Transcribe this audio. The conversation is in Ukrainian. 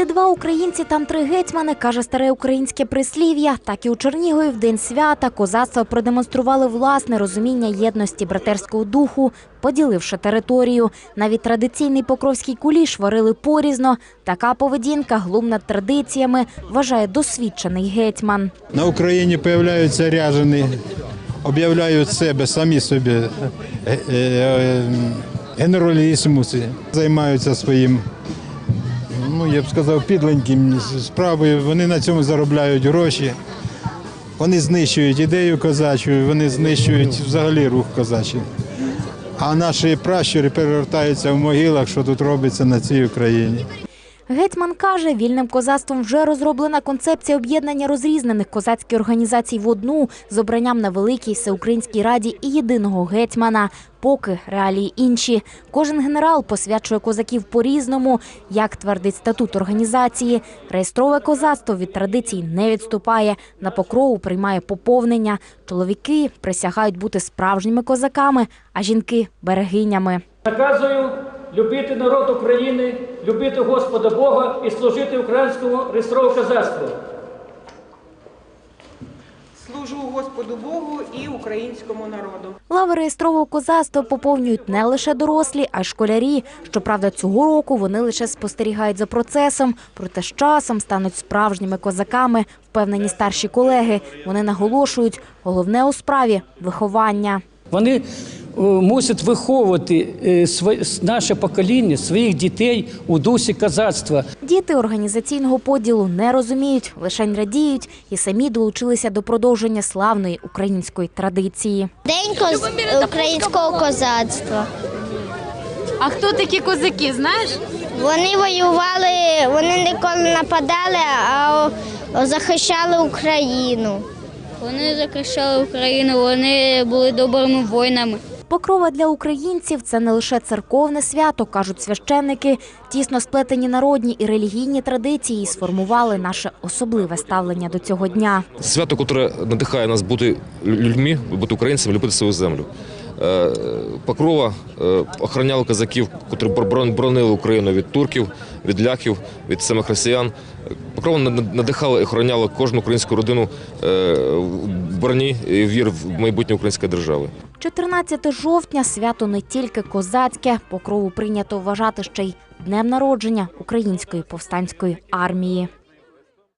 Де два українці, там три гетьмани, каже старе українське прислів'я. Так і у Чернігові в день свята козацтва продемонстрували власне розуміння єдності братерського духу, поділивши територію. Навіть традиційний покровський куліш варили порізно. Така поведінка глум над традиціями, вважає досвідчений гетьман. На Україні появляються ряжені, об'являють себе самі собі е, е, е, генералісимуси, займаються своїм, ну я б сказав, підленьким справою. Вони на цьому заробляють гроші. Вони знищують ідею козачу, вони знищують взагалі рух козачий. А наші пращури перевертаються в могилах, що тут робиться на цій Україні. Гетьман каже, вільним козацтвом вже розроблена концепція об'єднання розрізнених козацьких організацій в одну з обранням на великій всеукраїнській раді і єдиного гетьмана. Поки реалії інші. Кожен генерал посвячує козаків по-різному, як твердить статут організації. Реєстрове козацтво від традицій не відступає. На покрову приймає поповнення. Чоловіки присягають бути справжніми козаками, а жінки берегинями. Наказую любити народ України, любити Господа Бога і служити українському реєстровому козацтву. Служу Господу Богу і українському народу. Лави реєстрового козацтва поповнюють не лише дорослі, а й школярі. Щоправда, цього року вони лише спостерігають за процесом, проте з часом стануть справжніми козаками, впевнені старші колеги. Вони наголошують, головне у справі виховання. Вони е, мусять виховувати е, сво- наше покоління, своїх дітей у дусі козацтва. Діти організаційного поділу не розуміють, лише радіють і самі долучилися до продовження славної української традиції. День коз... українського козацтва. А хто такі козаки, знаєш? Вони воювали, вони ніколи нападали, а захищали Україну. Вони захищали Україну, вони були добрими воїнами. Покрова для українців це не лише церковне свято, кажуть священники. Тісно сплетені народні і релігійні традиції сформували наше особливе ставлення до цього дня. Свято, яке надихає нас бути людьми, бути українцями, любити свою землю. Е, Покрова е, охороняла козаків, брон- боронили Україну від турків, від ляхів, від самих росіян. Покрова над- надихала і охороняла кожну українську родину е, в броні і вір в майбутнє української держави. 14 жовтня свято не тільки козацьке, покрову прийнято вважати ще й днем народження української повстанської армії.